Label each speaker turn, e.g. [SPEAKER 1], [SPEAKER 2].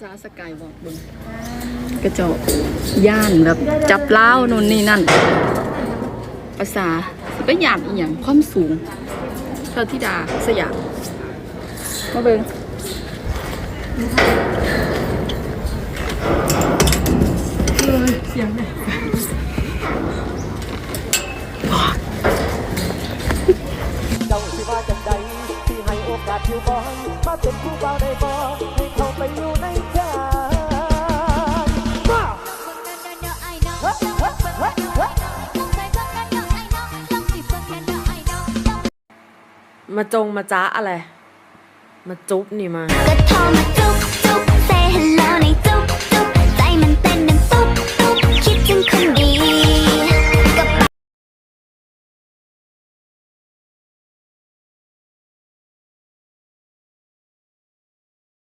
[SPEAKER 1] ซาสกายบอกบึงกระจกย่านแบบจับเล้านู่นนี่นั่น ภาษาสิไปย่านอีหยังความสูงเท่าที่ดาสยามมาเบิงเสียงไหน
[SPEAKER 2] เจ้าสิว่าจังใดที่ให้โอกาสอยู่บ่มาเป็นผู้เบาได้บ่ มา
[SPEAKER 3] จงมาจ้าอะไร มาจุ๊บนี่มา